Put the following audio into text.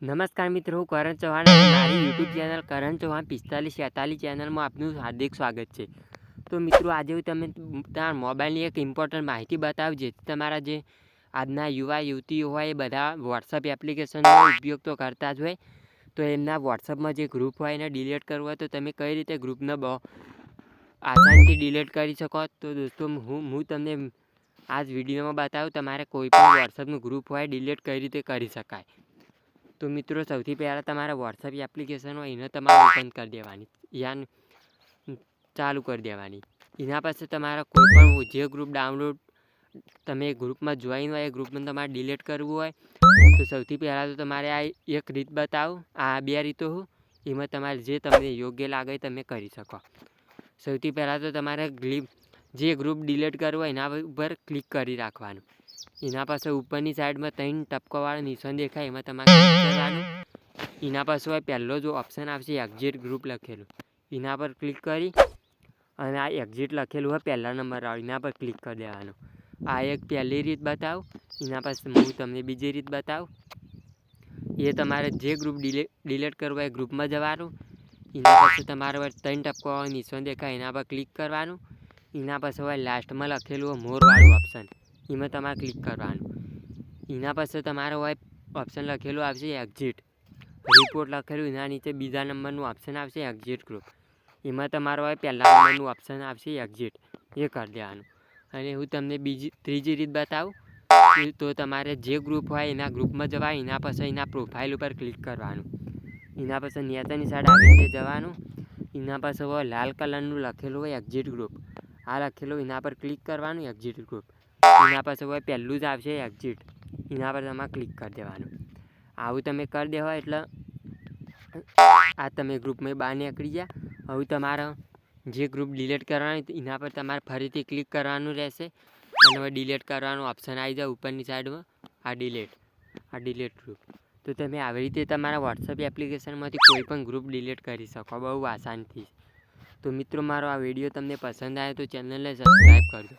નમસ્કાર મિત્રો હું કરણ ચૌહાણ મારી યુટ્યુબ ચેનલ કરણ ચૌહાણ પિસ્તાલીસ છેતાલીસ ચેનલમાં આપનું હાર્દિક સ્વાગત છે. તો મિત્રો, આજે હું તમે તમારા મોબાઈલની એક ઇમ્પોર્ટન્ટ માહિતી બતાવું, જેથી તમારા જે આજના યુવા યુવતીઓ હોય, એ બધા વોટ્સઅપ એપ્લિકેશનનો ઉપયોગ તો કરતા જ હોય. તો એમના વોટ્સઅપમાં જે ગ્રુપ હોય, એને ડિલીટ કરવું હોય, તો તમે કઈ રીતે ગ્રુપને બહુ આસાનથી ડિલીટ કરી શકો. તો દોસ્તો, હું હું તમને આ જ વિડીયોમાં બતાવું, તમારે કોઈ પણ વોટ્સઅપનું ગ્રુપ હોય ડિલીટ કઈ રીતે કરી શકાય. તો મિત્રો, સૌથી પહેલાં તમારે વોટ્સઅપ એપ્લિકેશન હોય, એને તમારે ઓપન કરી દેવાની. યાન, ચાલુ કરી દેવાની. એના પાસે તમારા કોઈ પણ જે ગ્રુપ ડાઉનલોડ તમે ગ્રુપમાં જોઈન હોય, એ ગ્રુપમાં તમારે ડિલીટ કરવું હોય, તો સૌથી પહેલાં તો તમારે આ એક રીત બતાવું. આ બે રીતો એમાં તમારે જે તમને યોગ્ય લાગે તમે કરી શકો. સૌથી પહેલાં તો તમારે જે ગ્રુપ ડિલીટ કરવું હોય, એના ઉપર ક્લિક કરી રાખવાનું. એના પાસે ઉપરની સાઈડમાં ત્રણ ટપકોવાળું નિશાન દેખાય, એમાં તમારે કરવાનું. એના હોય પહેલો જો ઓપ્શન આવશે એક્ઝિટ ગ્રુપ લખેલું. એના પર ક્લિક કરી અને આ એક્ઝિટ લખેલું હોય પહેલા નંબર આવે એના પર ક્લિક કરી દેવાનું. આ એક પહેલી રીત બતાવું, એના પાસે હું તમને બીજી રીત બતાવું. એ તમારે જે ગ્રુપ ડિલીટ ડિલીટ કરવું હોય ગ્રુપમાં જવાનું. એના પછી તમારે ત્રણ ટપકો નિશાન દેખાય, એના પર ક્લિક કરવાનું. એના પછી હોય લાસ્ટમાં લખેલું હોય મોરવાળું ઓપ્શન એમાં તમારે ક્લિક કરવાનું. એના પાસે તમારો હોય ઓપ્શન લખેલું આવશે એક્ઝિટ રિપોર્ટ લખેલું, એના નીચે બીજા નંબરનું ઓપ્શન આવશે એક્ઝિટ ગ્રુપ એમાં તમારો હોય પહેલા નંબરનું ઓપ્શન આવશે એક્ઝિટ એ કરી દેવાનું. અને હું તમને બીજી, ત્રીજી રીત બતાવું. તો તમારે જે ગ્રુપ હોય એના ગ્રુપમાં જવાય, એના પછી એના પ્રોફાઇલ ઉપર ક્લિક કરવાનું. એના પછી નેતાની સાઈડ આવી રીતે જવાનું. એના પાસે હોય લાલ કલરનું લખેલું હોય એક્ઝિટ ગ્રુપ આ લખેલું એના પર ક્લિક કરવાનું એક્ઝિટ ગ્રુપ એના પાસે હોય પહેલું જ આવશે એક્ઝિટ એના પર તમારે ક્લિક કરી દેવાનું. આવું તમે કરી દેવા એટલે આ તમે ગ્રુપમાં બહાર નીકળી ગયા. હવે તમારે જે ગ્રુપ ડિલીટ કરવાનું એના પર તમારે ફરીથી ક્લિક કરવાનું રહેશે. અને હવે ડિલીટ કરવાનું ઓપ્શન આવી જાય ઉપરની સાઈડમાં આ ડિલીટ આ ડિલીટ ગ્રુપ તો તમે આવી રીતે તમારા વોટ્સઅપ એપ્લિકેશનમાંથી કોઈ પણ ગ્રુપ ડિલીટ કરી શકો. બહુ આસાનથી. તો મિત્રો, મારો આ વીડિયો તમને પસંદ આવે તો ચેનલને સબસ્ક્રાઈબ કરજો.